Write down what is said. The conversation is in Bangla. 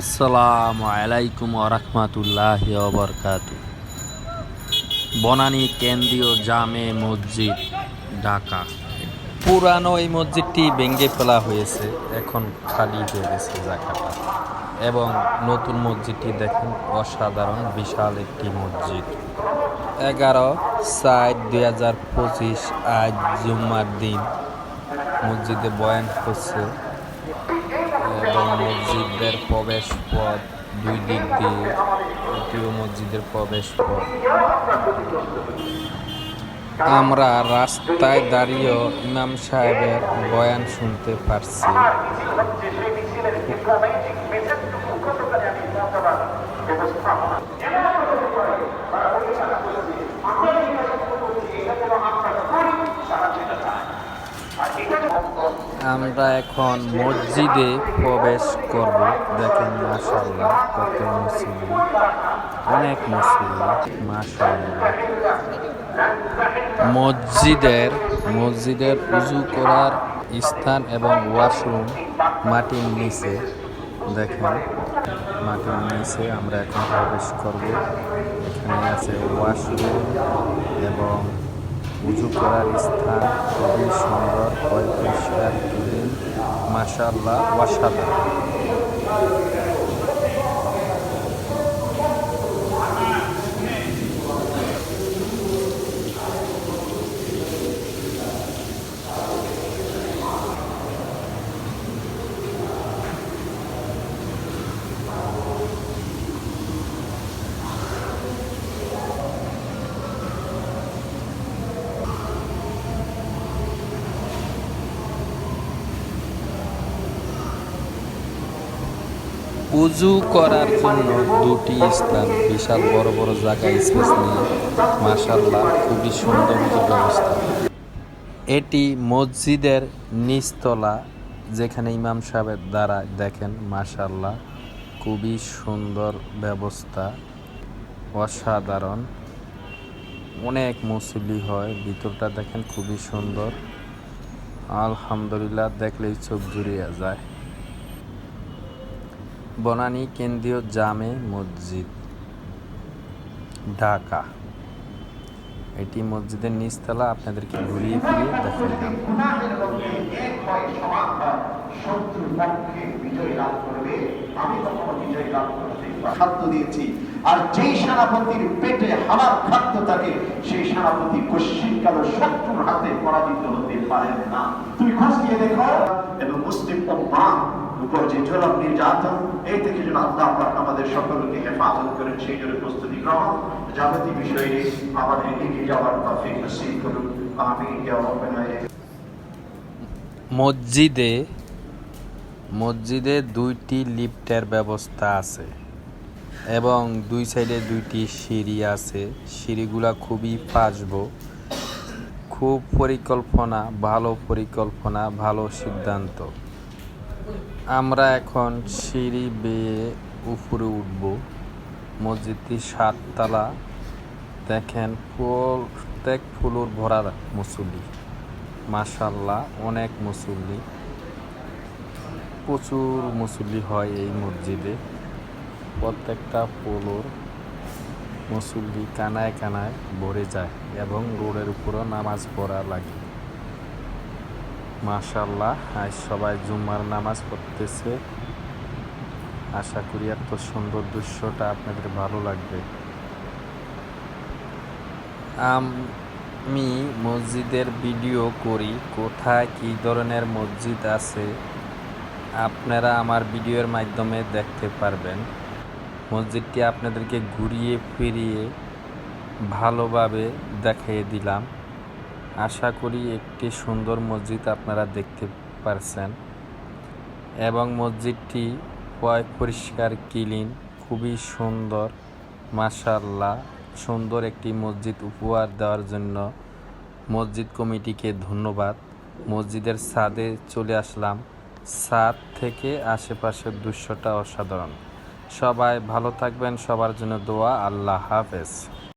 আসসালামু আলাইকুম ওরহমাতুল্লাহ বরকাত বনানী কেন্দ্রীয় জামে মসজিদ, ঢাকা। পুরানো এই মসজিদটি ভেঙে ফেলা হয়েছে, এখন খালি হয়ে গেছে জায়গাটা। এবং নতুন মসজিদটি দেখেন, অসাধারণ, বিশাল একটি মসজিদ। এগারো সাত দুই হাজার পঁচিশ আজ জুম্মার দিন। মসজিদে বয়ান হচ্ছে এবং মসজিদের প্রবেশ পথ দুই দিক দিয়ে এটিও মসজিদের প্রবেশ পথ আমরা রাস্তায় দাঁড়িয়ে ইমাম সাহেবের বয়ান শুনতে পারছি। আমরা এখন মসজিদে প্রবেশ করব। দেখেন মাশাল্লাহ কত মুসলিম। অনেক মুসলিম মাশাল্লাহ মসজিদের মসজিদের উজু করার স্থান এবং ওয়াশরুম মাটির নিচে। দেখেন, মাটির নিচে আমরা এখন প্রবেশ করব। এখানে আছে ওয়াশরুম এবং উজু করার স্থান খুবই সুন্দর পরিষ্কার ক্লিন মাসাল্লাহ অসাধারণ উজু করার জন্য দুটি স্থান, বিশাল বড় বড় জায়গা, স্পেস নিয়ে। মাশাল্লাহ খুবই সুন্দর ব্যবস্থা। এটি মসজিদের নিচতলা, যেখানে ইমাম সাহেবের দ্বারা দেখেন মাশাল্লাহ খুবই সুন্দর ব্যবস্থা। অসাধারণ। অনেক মুসলি হয়, ভিতরটা দেখেন খুবই সুন্দর। আলহামদুলিল্লাহ, দেখলেই চোখ জুড়িয়ে যায়। বনানী কেন্দ্রীয় জামে মসজিদ, ঢাকা। এটি মসজিদের নিচতলা, আপনাদেরকে ঘুরিয়ে ফিরিয়ে দেখালাম খাদ্য দিয়েছি। আর যেই সেনাপতির পেটে খাদ্য থাকে, সেই সেনাপতি পশ্চিমকাল শত্রুর হাতে পরাজিত হতে পারেন না। তুমি খোঁজ নিয়ে দেখো। এবং মুসলিম উপর যে জলম নির্যাতন, এই থেকে যেন আল্লাহ পাক আমাদের সকলকে হেফাজত করেন, সেই জন্য প্রস্তুতি গ্রহণ যাবতীয় বিষয়ে আমাদের এগিয়ে যাওয়ার তফিক নসিব করুন। আমি মসজিদে মসজিদে দুইটি লিফটের ব্যবস্থা আছে এবং দুই সাইডে দুইটি সিঁড়ি আছে। সিঁড়িগুলা খুবই পাসব খুব পরিকল্পনা, ভালো পরিকল্পনা, ভালো সিদ্ধান্ত। আমরা এখন সিঁড়ি বেয়ে উপরে উঠব। মসজিদটি সাততলা। দেখেন প্রত্যেক ফুলুর ভরা মুসল্লি। মাশাল্লাহ অনেক মুসল্লি। প্রচুর মুসল্লি হয় এই মসজিদে। প্রত্যেকটা পোলোর মুসল্লি কানায় কানায় ভরে যায় এবং রোডের উপরও নামাজ পড়া লাগে। মাশাল্লাহ আজ সবাই জুম্মার নামাজ পড়তেছে। আশা করি এত সুন্দর দৃশ্যটা আপনাদের ভালো লাগবে। আমি মসজিদের ভিডিও করি, কোথায় কী ধরনের মসজিদ আছে আপনারা আমার ভিডিওর মাধ্যমে দেখতে পারবেন। মসজিদটি আপনাদেরকে ঘুরিয়ে ফিরিয়ে ভালোভাবে দেখিয়ে দিলাম। আশা করি একটি সুন্দর মসজিদ আপনারা দেখতে পারছেন। এবং মসজিদটি পয়, পরিষ্কার, ক্লিন, খুবই সুন্দর মাশাল্লাহ সুন্দর একটি মসজিদ উপহার দেওয়ার জন্য মসজিদ কমিটিকে ধন্যবাদ। মসজিদের ছাদে চলে আসলাম। ছাদ থেকে আশেপাশের দৃশ্যটা অসাধারণ। সবাই ভালো থাকবেন, সবার জন্য দোয়া। আল্লাহ হাফেজ।